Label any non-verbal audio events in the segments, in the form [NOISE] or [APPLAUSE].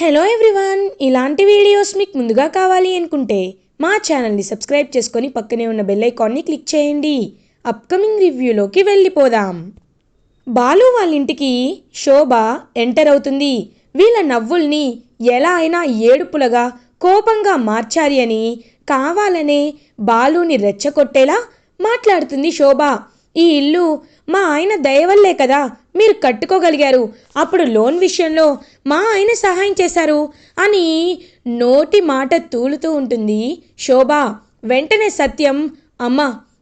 Hello everyone ఇలాంటి videos మీకు ముందుగా కావాలి అనుకుంటే మా ఛానల్ని సబ్స్క్రైబ్ చేసుకొని పక్కనే ఉన్న బెల్ ఐకాన్ని క్లిక్ చేయండి. అప్కమింగ్ రివ్యూలోకి వెళ్ళిపోదాం. బాలు వాళ్ళ ఇంటికి శోభ ఎంటర్ అవుతుంది. వీళ్ళ నవ్వుల్ని ఎలా అయినా ఏడుపులగా కోపంగా మార్చాలి అని కావాలనే బాలుని రెచ్చగొట్టేలా మాట్లాడుతుంది శోభ. ఈ ఇల్లు మా ఆయన దయవల్లే కదా మీరు కట్టుకోగలిగారు. అప్పుడు లోన్ విషయంలో మా ఆయన సహాయం చేశారు అని నోటి మాట తూలుతూ ఉంటుంది. శోభ వెంటనే సత్యం అమ్మ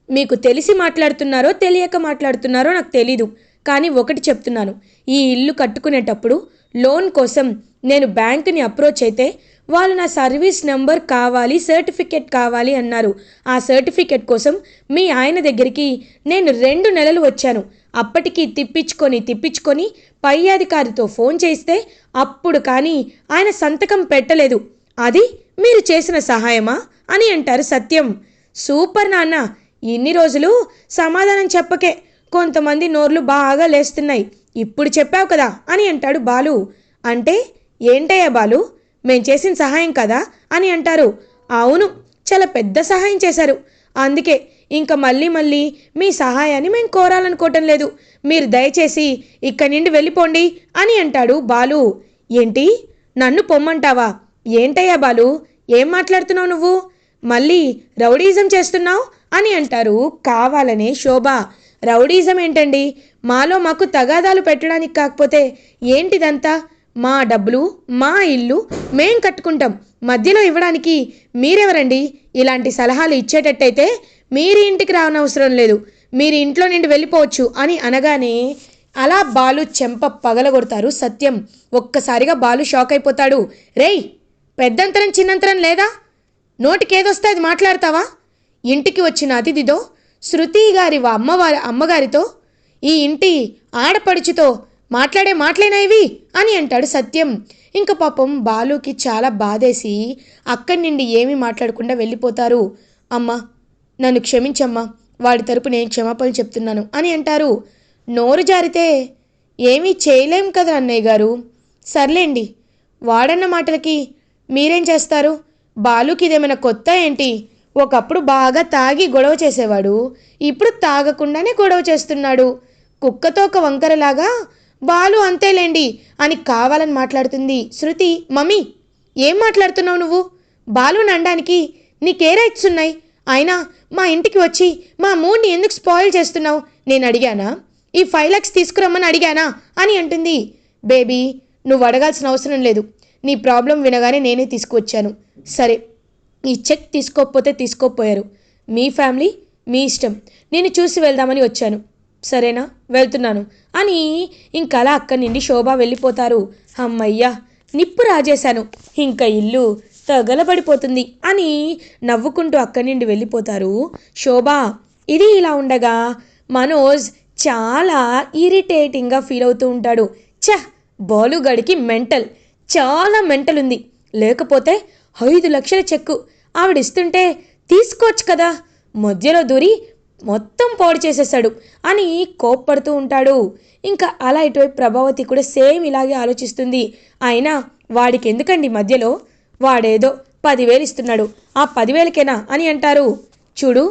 మీకు తెలిసి మాట్లాడుతున్నారో తెలియక మాట్లాడుతున్నారో నాకు తెలీదు కానీ ఒకటి చెప్తున్నాను. ఈ ఇల్లు కట్టుకునేటప్పుడు లోన్ కోసం నేను బ్యాంకుని అప్రోచ్ అయితే వాళ్ళు నా సర్వీస్ నెంబర్ కావాలి సర్టిఫికెట్ కావాలి అన్నారు. ఆ సర్టిఫికెట్ కోసం మీ ఆయన దగ్గరికి నేను రెండు నెలలు వచ్చాను. అప్పటికి తిప్పించుకొని తిప్పించుకొని పై అధికారితో ఫోన్ చేస్తే అప్పుడు కానీ ఆయన సంతకం పెట్టలేదు. అది మీరు చేసిన సహాయమా? అని అంటారు సత్యం. సూపర్ నాన్న ఇన్ని రోజులు సమాధానం చెప్పకే కొంతమంది నోర్లు బాగా లేస్తున్నాయి. ఇప్పుడు చెప్పావు కదా అని అంటాడు బాలు. అంటే ఏంటయ్యా బాలు? మేం చేసిన సహాయం కదా అని అంటారు. అవును చాలా పెద్ద సహాయం చేశారు. అందుకే ఇంకా మళ్ళీ మళ్ళీ మీ సహాయాన్ని మేము కోరాలనుకోవటం లేదు. మీరు దయచేసి ఇక్కడి నుండి వెళ్ళిపోండి అని అంటాడు బాలు. ఏంటి? నన్ను పొమ్మంటావా? ఏంటయ్యా బాలు? ఏం మాట్లాడుతున్నావు నువ్వు? మళ్ళీ రౌడీజం చేస్తున్నావు? అని అంటారు కావాలనే శోభ. రౌడీజం ఏంటండి? మాలో మాకు తగాదాలు పెట్టడానికి కాకపోతే ఏంటిదంతా? మా డబ్బులు మా ఇల్లు మేం కట్టుకుంటాం. మధ్యలో ఇవ్వడానికి మీరెవరండి? ఇలాంటి సలహాలు ఇచ్చేటట్టయితే మీరు ఇంటికి రానవసరం లేదు. మీరు ఇంట్లో నుండి వెళ్ళిపోవచ్చు అని అనగానే అలా బాలు చెంప పగలగొడతారు సత్యం. ఒక్కసారిగా బాలు షాక్ అయిపోతాడు. రేయ్ పెద్దంతరం చిన్నంతరం లేదా? నోటికేదొస్తే అది మాట్లాడతావా? ఇంటికి వచ్చిన అతిథితో శృతి గారి వా- అమ్మవారి అమ్మగారితో ఈ ఇంటి ఆడపడుచుతో మాట్లాడే మాటలేనా అని అంటాడు సత్యం. ఇంక పాపం బాలుకి చాలా బాధేసి అక్కడి నుండి ఏమీ మాట్లాడకుండా వెళ్ళిపోతారు. అమ్మ నన్ను క్షమించమ్మా వాడి తరపు నేను క్షమాపణలు చెప్తున్నాను అని అంటారు. నోరు జారితే ఏమీ చేయలేం కదా అన్నయ్య గారు. సర్లేండి వాడన్న మాటలకి మీరేం చేస్తారు? బాలుకి ఇదేమైనా కొత్త ఏంటి? ఒకప్పుడు బాగా తాగి గొడవ చేసేవాడు ఇప్పుడు తాగకుండానే గొడవ చేస్తున్నాడు. కుక్కతో ఒక వంకరలాగా బాలు అంతేలేండి అని కావాలని మాట్లాడుతుంది శృతి. మమ్మీ ఏం మాట్లాడుతున్నావు నువ్వు? బాలు నండానికి నీకే రైట్స్ ఉన్నాయి అయినా మా ఇంటికి వచ్చి మా మూడ్ని ఎందుకు స్పాయిల్ చేస్తున్నావు? నేను అడిగానా? ఈ ఫైవ్ లాక్స్ తీసుకురమ్మని అడిగానా? అని అంటుంది. బేబీ నువ్వు అడగాల్సిన అవసరం లేదు. నీ ప్రాబ్లం వినగానే నేనే తీసుకువచ్చాను. సరే ఈ చెక్ తీసుకోకపోతే తీసుకోకపోయారు మీ ఫ్యామిలీ మీ ఇష్టం. నేను చూసి వెళ్దామని వచ్చాను. సరేనా? వెళ్తున్నాను. అని ఇంకలా అక్కడి నుండి శోభ వెళ్ళిపోతారు. అమ్మయ్యా నిప్పు రాజేశాను. ఇంకా ఇల్లు తగలబడిపోతుంది అని నవ్వుకుంటూ అక్కడి నుండి వెళ్ళిపోతారు. శోభ ఇది ఇలా ఉండగా మనోజ్ చాలా ఇరిటేటింగ్గా ఫీల్ అవుతూ ఉంటాడు. ఛ బాలుగడికి మెంటల్ చాలా మెంటల్ ఉంది. లేకపోతే ఐదు లక్షల చెక్కు ఆవిడ ఇస్తుంటే తీసుకోవచ్చు కదా మధ్యలో దూరి మొత్తం పాడు చేసేసాడు అని కోప్పడుతూ ఉంటాడు. ఇంకా అలా ఇటువైపు ప్రభావతి కూడా సేమ్ ఇలాగే ఆలోచిస్తుంది. అయినా వాడికి ఎందుకండి మధ్యలో వాడేదో పదివేలు ఇస్తున్నాడు. ఆ పదివేలకేనా అని అంటారు. చూడు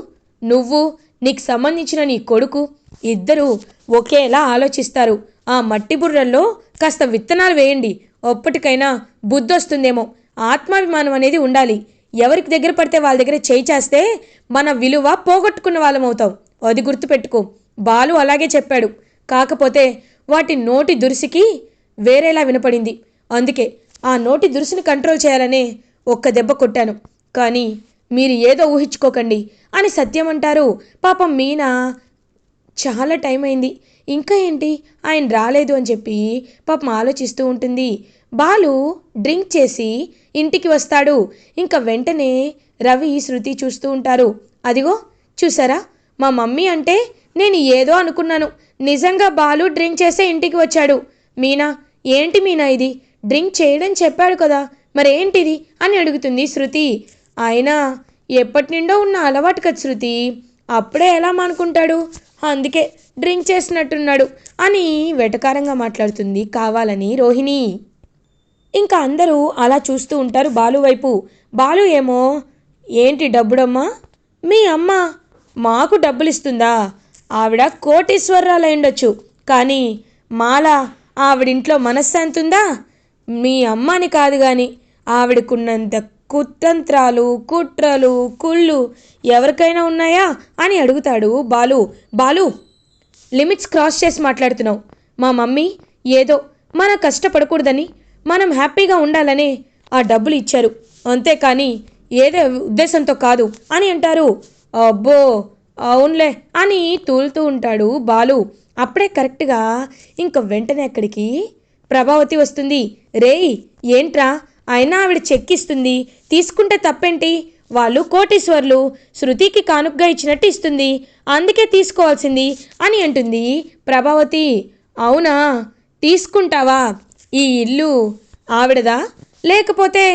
నువ్వు నీకు సంబంధించిన నీ కొడుకు ఇద్దరూ ఒకేలా ఆలోచిస్తారు. ఆ మట్టి బుర్రల్లో కాస్త విత్తనాలు వేయండి. ఒప్పటికైనా బుద్ధి వస్తుందేమో ఆత్మాభిమానం అనేది ఉండాలి. ఎవరికి దగ్గర పడితే వాళ్ళ దగ్గర చేయి చేస్తే మన విలువ పోగొట్టుకున్న వాళ్ళం అవుతాం అది గుర్తుపెట్టుకో. బాలు అలాగే చెప్పాడు. కాకపోతే వాటి నోటి దురుసుకి వేరేలా వినపడింది. అందుకే ఆ నోటి దురుసుని కంట్రోల్ చేయాలనే ఒక్క దెబ్బ కొట్టాను. కానీ మీరు ఏదో ఊహించుకోకండి అని సత్యం అంటారు పాపం మీనా చాలా టైం అయింది. ఇంకా ఏంటి? ఆయన రాలేదు అని చెప్పి పాపం ఆలోచిస్తూ ఉంటుంది. బాలు డ్రింక్ చేసి ఇంటికి వస్తాడు. ఇంకా వెంటనే రవి శృతి చూస్తూ ఉంటారు. అదిగో చూసారా? మా మమ్మీ అంటే నేను ఏదో అనుకున్నాను. నిజంగా బాలు డ్రింక్ చేసే ఇంటికి వచ్చాడు. మీనా ఏంటి మీనా ఇది? డ్రింక్ చేయడని చెప్పాడు కదా. మరేంటిది? అని అడుగుతుంది శృతి. అయినా ఎప్పటి నుండో ఉన్న అలవాటు కదా శృతి. అప్పుడే ఎలా మానుకుంటాడు? అందుకే డ్రింక్ చేసినట్టున్నాడు అని వెటకారంగా మాట్లాడుతుంది కావాలని రోహిణి. ఇంకా అందరూ అలా చూస్తూ ఉంటారు బాలు వైపు. బాలు ఏమో ఏంటి డబ్బుడమ్మా? మీ అమ్మ మాకు డబ్బులు ఇస్తుందా ఆవిడ కోటీశ్వరరాలు ఉండొచ్చు. కానీ మాల ఆవిడింట్లో మనశ్శాంతి ఉందా? మీ అమ్మని కాదు కానీ ఆవిడకున్నంత కుతంత్రాలు కుట్రలు కుళ్ళు ఎవరికైనా ఉన్నాయా? అని అడుగుతాడు బాలు. బాలు లిమిట్స్ క్రాస్ చేసి మాట్లాడుతున్నావు. మా మమ్మీ ఏదో మన కష్టపడకూడదని మనం హ్యాపీగా ఉండాలని ఆ డబ్బులు ఇచ్చారు. అంతేకాని ఏదే ఉద్దేశంతో కాదు అని అంటారు. అబ్బో అవునులే అని తూలుతూ ఉంటాడు బాలు. అప్పుడే కరెక్ట్గా ఇంక వెంటనే అక్కడికి ప్రభావతి వస్తుంది. రేయ్ ఏంట్రా? అయినా ఆవిడ చెక్కిస్తుంది. తీసుకుంటే తప్పేంటి? వాళ్ళు కోటీశ్వర్లు శృతికి కానుకగా ఇచ్చినట్టు ఇస్తుంది. అందుకే తీసుకోవాల్సింది అని అంటుంది ప్రభావతి. అవునా? తీసుకుంటావా? ఈ ఇల్లు ఆవిడదా? లేకపోతే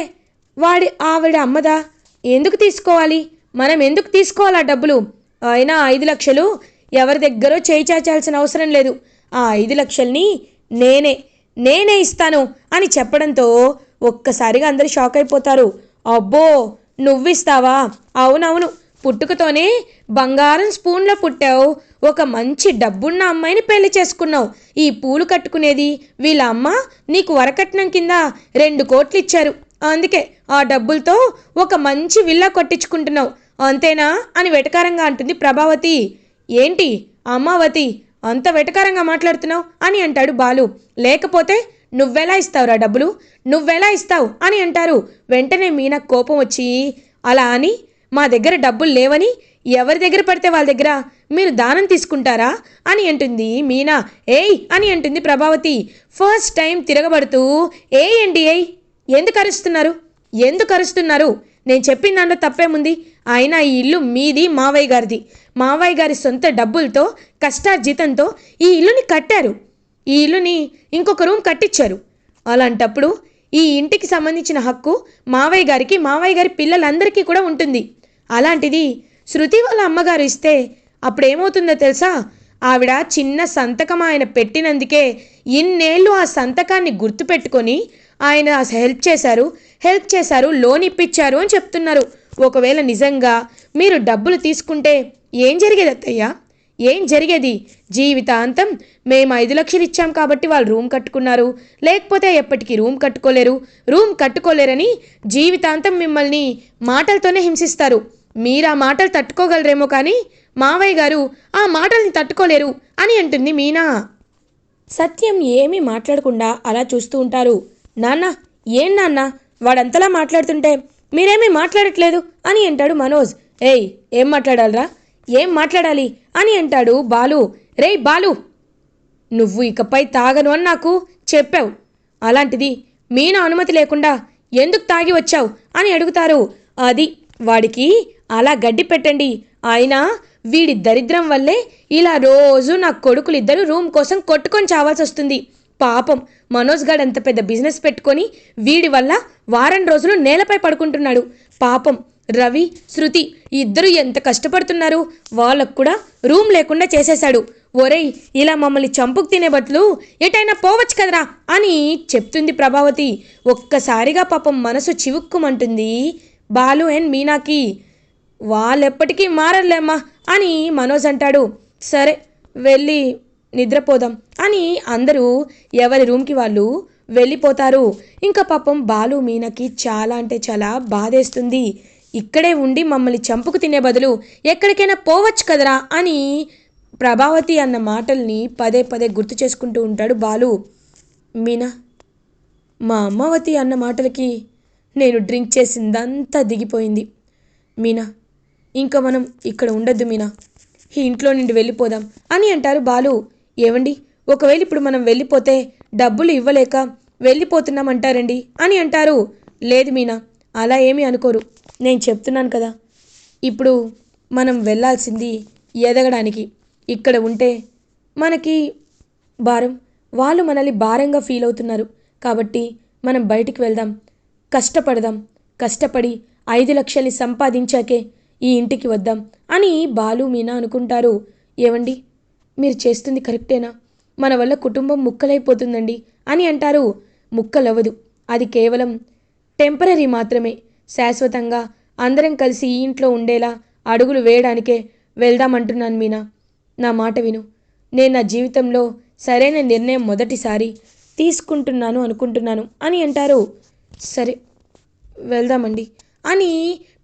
వాడి ఆవిడ అమ్మదా? ఎందుకు తీసుకోవాలి? మనం ఎందుకు తీసుకోవాలి ఆ డబ్బులు? అయినా ఐదు లక్షలు ఎవరి దగ్గరో చేయి చాచాల్సిన అవసరం లేదు. ఆ ఐదు లక్షల్ని నేనే నేనే ఇస్తాను అని చెప్పడంతో ఒక్కసారిగా అందరూ షాక్ అయిపోతారు. అబ్బో నువ్విస్తావా? అవునవును పుట్టుకతోనే బంగారం స్పూన్లో పుట్టావు. ఒక మంచి డబ్బున్న అమ్మాయిని పెళ్ళి చేసుకున్నావు. ఈ పూలు కట్టుకునేది వీళ్ళ అమ్మ నీకు వరకట్నం కింద రెండు కోట్లు ఇచ్చారు. అందుకే ఆ డబ్బులతో ఒక మంచి విల్లా కొట్టించుకుంటున్నావు. అంతేనా? అని వెటకారంగా అంటుంది ప్రభావతి. ఏంటి? అమ్మావతి? అంత వెటకారంగా మాట్లాడుతున్నావు? అని అంటాడు బాలు. లేకపోతే నువ్వెలా ఇస్తావురా డబ్బులు? నువ్వెలా ఇస్తావు? అని అంటారు. వెంటనే మీనా కోపం వచ్చి అలా అని? మా దగ్గర డబ్బులు లేవని? ఎవరి దగ్గర పడితే వాళ్ళ దగ్గర? మీరు దానం తీసుకుంటారా? అని అంటుంది మీనా. ఏయ్! అని అంటుంది ప్రభావతి. ఫస్ట్ టైం తిరగబడుతూ ఏయ్ అండి ఏయ్! ఎందుకు అరుస్తున్నారు? ఎందుకు అరుస్తున్నారు? నేను చెప్పిన దాంట్లో తప్పేముంది? అయినా ఈ ఇల్లు మీది మావయ్య గారిది. మావయ్య గారి సొంత డబ్బులతో కష్టార్జితంతో ఈ ఇల్లుని కట్టారు. ఈ ఇల్లుని ఇంకొక రూమ్ కట్టించారు అలాంటప్పుడు ఈ ఇంటికి సంబంధించిన హక్కు మావయ్య గారికి మావయ్య గారి పిల్లలందరికీ కూడా ఉంటుంది. అలాంటిది శృతి వాళ్ళ అమ్మగారు ఇస్తే అప్పుడేమవుతుందో తెలుసా? ఆవిడ చిన్న సంతకం ఆయన పెట్టినందుకే ఇన్నేళ్ళు ఆ సంతకాన్ని గుర్తుపెట్టుకొని ఆయన హెల్ప్ చేశారు హెల్ప్ చేశారు లోన్ ఇప్పించారు అని చెప్తున్నారు. ఒకవేళ నిజంగా మీరు డబ్బులు తీసుకుంటే ఏం జరిగేది అత్తయ్య? ఏం జరిగేది? జీవితాంతం మేము ఐదు లక్షలు ఇచ్చాం కాబట్టి వాళ్ళు రూమ్ కట్టుకున్నారు. లేకపోతే ఎప్పటికీ రూమ్ కట్టుకోలేరు. రూమ్ కట్టుకోలేరని జీవితాంతం మిమ్మల్ని మాటలతోనే హింసిస్తారు. మీరు ఆ మాటలు తట్టుకోగలరేమో కానీ మావయ్య గారు ఆ మాటల్ని తట్టుకోలేరు అని అంటుంది మీనా. సత్యం ఏమీ మాట్లాడకుండా అలా చూస్తూ ఉంటారు. నాన్న ఏం నాన్న? వాడంతలా మాట్లాడుతుంటే మీరేమీ మాట్లాడట్లేదు అని అంటాడు మనోజ్. ఏయ్ ఏం మాట్లాడాలరా? ఏం మాట్లాడాలి అని అంటాడు బాలు. రేయ్ బాలు! నువ్వు ఇకపై తాగను అని నాకు చెప్పావు. అలాంటిది మీనా అనుమతి లేకుండా ఎందుకు తాగి వచ్చావు అని అడుగుతారు. అది వాడికి అలా గడ్డి పెట్టండి. అయినా వీడి దరిద్రం వల్లే ఇలా రోజు నా కొడుకులు రూమ్ కోసం కొట్టుకొని చావాల్సి వస్తుంది పాపం మనోజ్ గాడు అంత పెద్ద బిజినెస్ పెట్టుకొని వీడి వల్ల వారం రోజులు నేలపై పడుకుంటున్నాడు. పాపం రవి శృతి ఇద్దరు ఎంత కష్టపడుతున్నారు? వాళ్ళకు కూడా రూమ్ లేకుండా చేసేశాడు. ఒరేయ్ ఇలా మమ్మల్ని చంపుకు తినే బదులు ఎటైనా పోవచ్చు కదరా అని చెప్తుంది ప్రభావతి. ఒక్కసారిగా పాపం మనసు చివుక్కుమంటుంది బాలు అండ్ మీనాకి. వాళ్ళెప్పటికీ మారలేమ్మా అని మనోజ్ అంటాడు. సరే వెళ్ళి నిద్రపోదాం అని అందరూ ఎవరి రూమ్కి వాళ్ళు వెళ్ళిపోతారు. ఇంకా పాపం బాలు మీనకి చాలా అంటే చాలా బాధేస్తుంది. ఇక్కడే ఉండి మమ్మల్ని చంపుకు తినే బదులు ఎక్కడికైనా పోవచ్చు కదరా అని ప్రభావతి అన్న మాటల్ని పదే పదే గుర్తు చేసుకుంటూ ఉంటాడు బాలు. మీనా మా అమ్మవతి అన్న మాటలకి నేను డ్రింక్ చేసిందంతా దిగిపోయింది. మీనా ఇంకా మనం ఇక్కడ ఉండొద్దు మీనా. ఈ ఇంట్లో నుండి వెళ్ళిపోదాం అని అంటారు బాలు. ఏవండి? ఒకవేళ ఇప్పుడు మనం వెళ్ళిపోతే డబ్బులు ఇవ్వలేక వెళ్ళిపోతున్నామంటారండి అని అంటారు. లేదు మీనా అలా ఏమీ అనుకోరు. నేను చెప్తున్నాను కదా. ఇప్పుడు మనం వెళ్ళాల్సింది ఎదగడానికి. ఇక్కడ ఉంటే మనకి భారం. వాళ్ళు మనల్ని భారంగా ఫీల్ అవుతున్నారు. కాబట్టి మనం బయటికి వెళ్దాం. కష్టపడదాం. కష్టపడి ఐదు లక్షల్ని సంపాదించాకే ఈ ఇంటికి వద్దాం అని బాలు మీనా అనుకుంటారు. ఏవండి? మీరు చేస్తుంది కరెక్టేనా? మన వల్ల కుటుంబం ముక్కలైపోతుందండి అని అంటారు. ముక్కలవ్వదు. అది కేవలం టెంపరీ మాత్రమే. శాశ్వతంగా అందరం కలిసి ఈ ఇంట్లో ఉండేలా అడుగులు వేయడానికే వెళ్దామంటున్నాను మీనా. నా మాట విను. నేను నా జీవితంలో సరైన నిర్ణయం మొదటిసారి తీసుకుంటున్నాను అనుకుంటున్నాను అని అంటారు. సరే వెళ్దామండి అని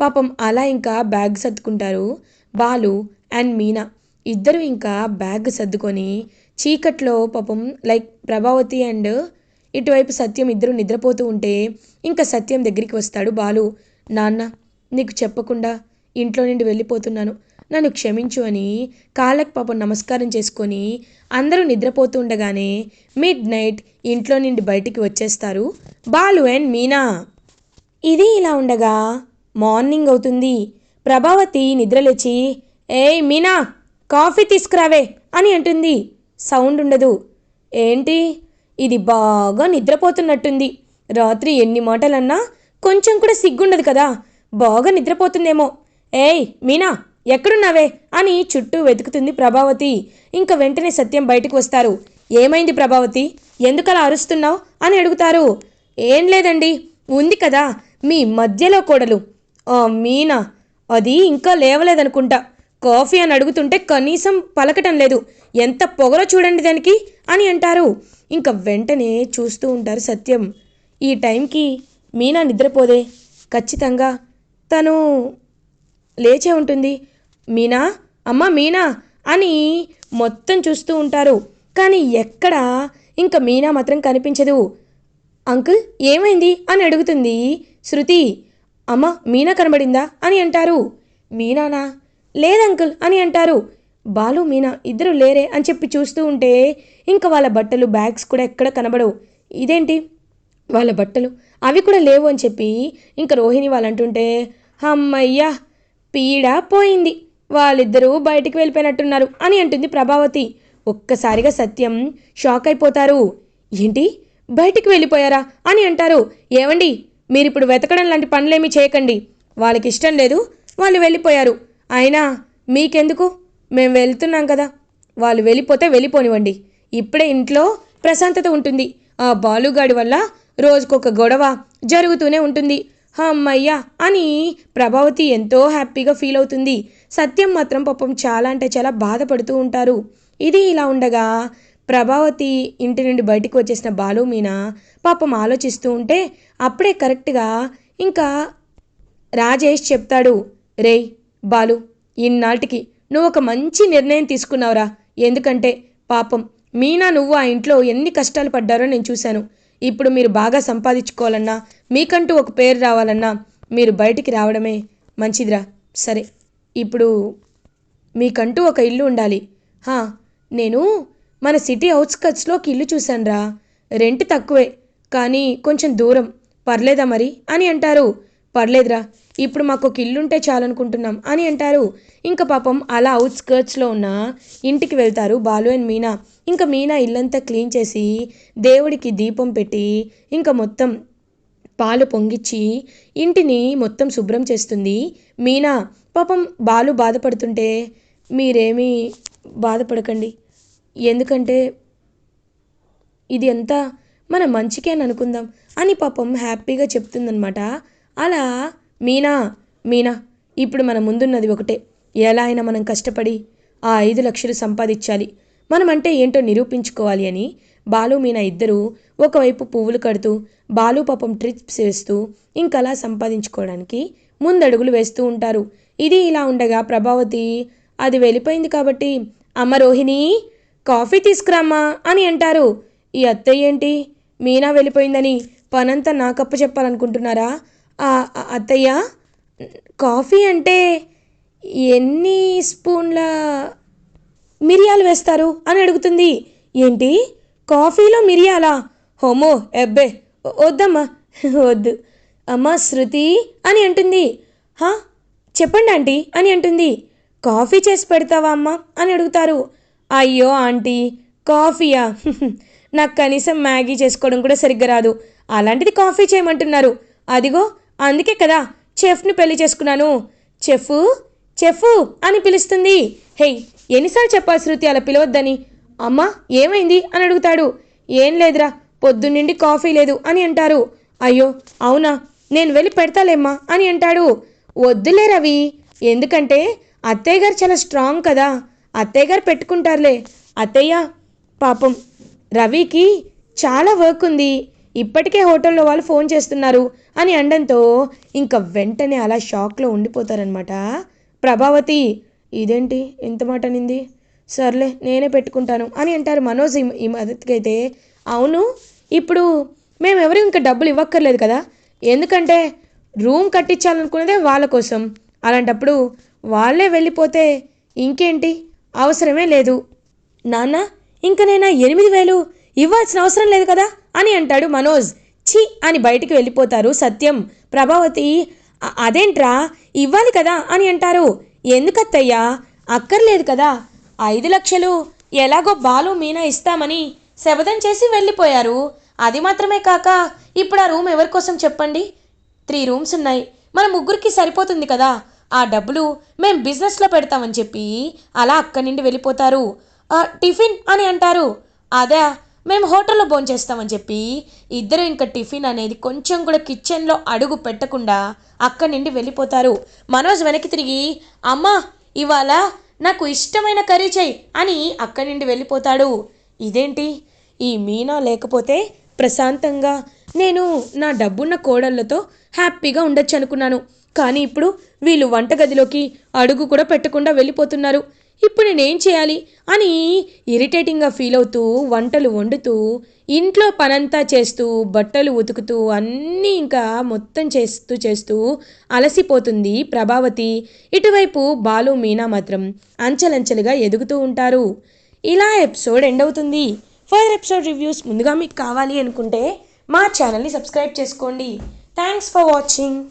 పాపం అలా ఇంకా బ్యాగ్ సర్దుకుంటారు బాలు అండ్ మీనా. ఇద్దరు ఇంకా బ్యాగ్ సర్దుకొని చీకట్లో పాపం లైక్ ప్రభావతి అండ్ ఇటువైపు సత్యం ఇద్దరు నిద్రపోతూ ఉంటే ఇంకా సత్యం దగ్గరికి వస్తాడు. బాలు నాన్న నీకు చెప్పకుండా ఇంట్లో నుండి వెళ్ళిపోతున్నాను. నన్ను క్షమించు అని కాళ్ళకి పాపం నమస్కారం చేసుకొని అందరూ నిద్రపోతూ ఉండగానే మిడ్ నైట్ ఇంట్లో నుండి బయటికి వచ్చేస్తారు బాలు అండ్ మీనా. ఇది ఇలా ఉండగా మార్నింగ్ అవుతుంది. ప్రభావతి నిద్రలేచి ఏయ్ మీనా కాఫీ తీసుకురావే అని అంటుంది. సౌండ్ ఉండదు. ఏంటి? ఇది బాగా నిద్రపోతున్నట్టుంది. రాత్రి ఎన్ని మాటలన్నా కొంచెం కూడా సిగ్గుండదు కదా. బాగా నిద్రపోతుందేమో. ఏయ్ మీనా ఎక్కడున్నావే? అని చుట్టూ వెతుకుతుంది ప్రభావతి. ఇంకా వెంటనే సత్యం బయటకు వస్తారు. ఏమైంది ప్రభావతి? ఎందుకలా అరుస్తున్నావు? అని అడుగుతారు. ఏం లేదండి. ఉంది కదా. మీ మధ్యలో కోడలు. ఆ మీనా. అది ఇంకా లేవలేదనుకుంటా. కాఫీ అని అడుగుతుంటే కనీసం పలకటం లేదు. ఎంత పొగరో చూడండి దానికి అని అంటారు. ఇంకా వెంటనే చూస్తూ ఉంటారు సత్యం. ఈ టైంకి మీనా నిద్రపోదే. ఖచ్చితంగా. తను లేచే ఉంటుంది. మీనా? అమ్మ మీనా? అని మొత్తం చూస్తూ ఉంటారు. కానీ ఎక్కడ ఇంకా మీనా మాత్రం కనిపించదు. అంకుల్ ఏమైంది? అని అడుగుతుంది శృతి. అమ్మ మీనా కనబడిందా? అని అంటారు. మీనానా? లేదంకుల్ అని అంటారు. బాలు మీనా ఇద్దరు లేరే అని చెప్పి చూస్తూ ఉంటే ఇంకా వాళ్ళ బట్టలు బ్యాగ్స్ కూడా ఎక్కడ కనబడవు. ఇదేంటి? వాళ్ళ బట్టలు? అవి కూడా లేవు అని చెప్పి ఇంకా రోహిణి వాళ్ళు అంటుంటే అమ్మయ్యా పీడ పోయింది. వాళ్ళిద్దరూ బయటికి వెళ్ళిపోయినట్టున్నారు అని అంటుంది ప్రభావతి. ఒక్కసారిగా సత్యం షాక్ అయిపోతారు. ఏంటి? బయటికి వెళ్ళిపోయారా? అని అంటారు. ఏవండి? మీరిప్పుడు వెతకడం లాంటి పనులేమీ చేయకండి. వాళ్ళకి ఇష్టం లేదు. వాళ్ళు వెళ్ళిపోయారు. అయినా మీకెందుకు? మేము వెళ్తున్నాం కదా. వాళ్ళు వెళ్ళిపోతే వెళ్ళిపోనివ్వండి. ఇప్పుడే ఇంట్లో ప్రశాంతత ఉంటుంది. ఆ బాలుగాడి వల్ల రోజుకొక గొడవ జరుగుతూనే ఉంటుంది. హమ్మయ్యా! అని ప్రభావతి ఎంతో హ్యాపీగా ఫీల్ అవుతుంది. సత్యం మాత్రం పాపం చాలా అంటే చాలా బాధపడుతూ ఉంటారు. ఇది ఇలా ఉండగా ప్రభావతి ఇంటి నుండి బయటికి వచ్చేసిన బాలు మీనా పాపం ఆలోచిస్తూ ఉంటే అప్పుడే కరెక్ట్గా ఇంకా రాజేష్ చెప్తాడు రేయ్ బాలు ఇన్నాటికి నువ్వు ఒక మంచి నిర్ణయం తీసుకున్నావురా. ఎందుకంటే పాపం మీనా నువ్వు ఆ ఇంట్లో ఎన్ని కష్టాలు పడ్డారో నేను చూశాను. ఇప్పుడు మీరు బాగా సంపాదించుకోవాలన్నా మీకంటూ ఒక పేరు రావాలన్నా మీరు బయటికి రావడమే మంచిదిరా. సరే ఇప్పుడు మీకంటూ ఒక ఇల్లు ఉండాలి. హా నేను మన సిటీ అవుట్స్కట్స్లో ఒక ఇల్లు చూశానురా. రెంట్ తక్కువే కానీ కొంచెం దూరం. పర్లేదా మరి? అని అంటారు. పర్లేదురా. ఇప్పుడు మాకు ఒక ఇల్లు ఉంటే చాలనుకుంటున్నాం అని అంటారు. ఇంకా పాపం అలా అవుట్స్కర్ట్స్లో ఉన్న ఇంటికి వెళ్తారు బాలు అండ్ మీనా. ఇంకా మీనా ఇల్లంతా క్లీన్ చేసి దేవుడికి దీపం పెట్టి ఇంకా మొత్తం పాలు పొంగిచ్చి ఇంటిని మొత్తం శుభ్రం చేస్తుంది. మీనా పాపం బాలు బాధపడుతుంటే మీరేమీ బాధపడకండి. ఎందుకంటే ఇది అంతా మన మంచికే అని అనుకుందాం అని పాపం హ్యాపీగా చెప్తుందనమాట అలా మీనా మీనా ఇప్పుడు మన ముందున్నది ఒకటే. ఎలా అయినా మనం కష్టపడి ఆ ఐదు లక్షలు సంపాదించాలి. మనమంటే ఏంటో నిరూపించుకోవాలి అని బాలు మీనా ఇద్దరూ ఒకవైపు పువ్వులు కడుతూ బాలు పాపం ట్రిప్స్ వేస్తూ ఇంకలా సంపాదించుకోవడానికి ముందడుగులు వేస్తూ ఉంటారు. ఇది ఇలా ఉండగా ప్రభావతి అది వెళ్ళిపోయింది కాబట్టి అమ్మ రోహిణి కాఫీ తీసుకురామ్మా అని అంటారు. ఈ అత్తయ్య ఏంటి? మీనా వెళ్ళిపోయిందని పనంతా నాకప్ప చెప్పాలనుకుంటున్నారా? అత్తయ్య కాఫీ అంటే ఎన్ని స్పూన్ల మిరియాలు వేస్తారు అని అడుగుతుంది. ఏంటి? కాఫీలో మిరియాలా? హోమో ఎబ్బే వద్దమ్మా వద్దు. అమ్మా శృతి అని అంటుంది. హా చెప్పండి ఆంటీ అని అంటుంది. కాఫీ చేసి పెడతావా అమ్మా అని అడుగుతారు. అయ్యో ఆంటీ కాఫీయా? [LAUGHS] నాకు కనీసం మ్యాగీ చేసుకోవడం కూడా సరిగ్గా రాదు. అలాంటిది కాఫీ చేయమంటున్నారు. అదిగో అందుకే కదా చెఫ్ని పెళ్ళి చేసుకున్నాను. చెఫ్? చెఫ్ అని పిలుస్తుంది. హే ఎన్నిసార్లు చెప్పాలి శృతి అలా పిలవద్దని? అమ్మా ఏమైంది అని అడుగుతాడు. ఏం లేదురా పొద్దున్నుండి కాఫీ లేదు అని అంటారు. అయ్యో అవునా? నేను వెళ్ళి పెడతాలేమ్మా అని అంటాడు. వద్దులే రవి ఎందుకంటే అత్తయ్య గారు చాలా స్ట్రాంగ్ కదా. అత్తయ్య గారు పెట్టుకుంటారులే. అత్తయ్య పాపం రవికి చాలా వర్క్ ఉంది. ఇప్పటికే హోటల్లో వాళ్ళు ఫోన్ చేస్తున్నారు అని అనడంతో ఇంకా వెంటనే అలా షాక్లో ఉండిపోతారనమాట ప్రభావతి ఇదేంటి? ఎంత మాట నింది సర్లే నేనే పెట్టుకుంటాను అని అంటారు మనోజ్ ఈ- మద్దతుకైతే. అవును ఇప్పుడు మేమెవరు ఇంకా డబ్బులు ఇవ్వక్కర్లేదు కదా? ఎందుకంటే రూమ్ కట్టించాలనుకున్నదే వాళ్ళ కోసం. అలాంటప్పుడు వాళ్ళే వెళ్ళిపోతే ఇంకేంటి? అవసరమే లేదు. నాన్న ఇంకా నేను ఎనిమిది వేలు ఇవ్వాల్సిన అవసరం లేదు కదా? అని అంటాడు మనోజ్. ఛీ! అని బయటికి వెళ్ళిపోతారు సత్యం. ప్రభావతి అదేంట్రా? ఇవ్వాలి కదా? అని అంటారు. ఎందుకత్తయ్యా? అక్కర్లేదు కదా? ఐదు లక్షలు. ఎలాగో బాలు మీనా ఇస్తామని శబదం చేసి వెళ్ళిపోయారు. అది మాత్రమే కాక ఇప్పుడు ఆ రూమ్ ఎవరి కోసం చెప్పండి? త్రీ రూమ్స్ ఉన్నాయి. మన ముగ్గురికి సరిపోతుంది కదా? ఆ డబ్బులు మేము బిజినెస్లో పెడతామని చెప్పి అలా అక్కడి నుండి వెళ్ళిపోతారు. టిఫిన్ అని అంటారు. అదే మేము హోటల్లో భోంచేస్తామని చెప్పి ఇద్దరు ఇంకా టిఫిన్ అనేది కొంచెం కూడా కిచెన్లో అడుగు పెట్టకుండా అక్కడి నుండి వెళ్ళిపోతారు. మనోజ్ వెనక్కి తిరిగి అమ్మా ఇవాళ నాకు ఇష్టమైన కర్రీ చేయి అని అక్కడి నుండి వెళ్ళిపోతాడు. ఇదేంటి? ఈ మీనా లేకపోతే ప్రశాంతంగా నేను నా డబ్బున్న కోడళ్ళతో హ్యాపీగా ఉండొచ్చు అనుకున్నాను. కానీ ఇప్పుడు వీళ్ళు వంటగదిలోకి అడుగు కూడా పెట్టకుండా వెళ్ళిపోతున్నారు. ఇప్పుడు నేనేం చేయాలి? అని ఇరిటేటింగ్గా ఫీల్ అవుతూ వంటలు వండుతూ ఇంట్లో పనంతా చేస్తూ బట్టలు ఉతుకుతూ అన్నీ ఇంకా మొత్తం చేస్తూ చేస్తూ అలసిపోతుంది ప్రభావతి. ఇటువైపు బాలు మీనా మాత్రం అంచెలంచెలుగా ఎదుగుతూ ఉంటారు. ఇలా ఎపిసోడ్ ఎండ్ అవుతుంది. ఫర్దర్ ఎపిసోడ్ రివ్యూస్ ముందుగా మీకు కావాలి అనుకుంటే మా ఛానల్ని సబ్స్క్రైబ్ చేసుకోండి. Thanks for watching.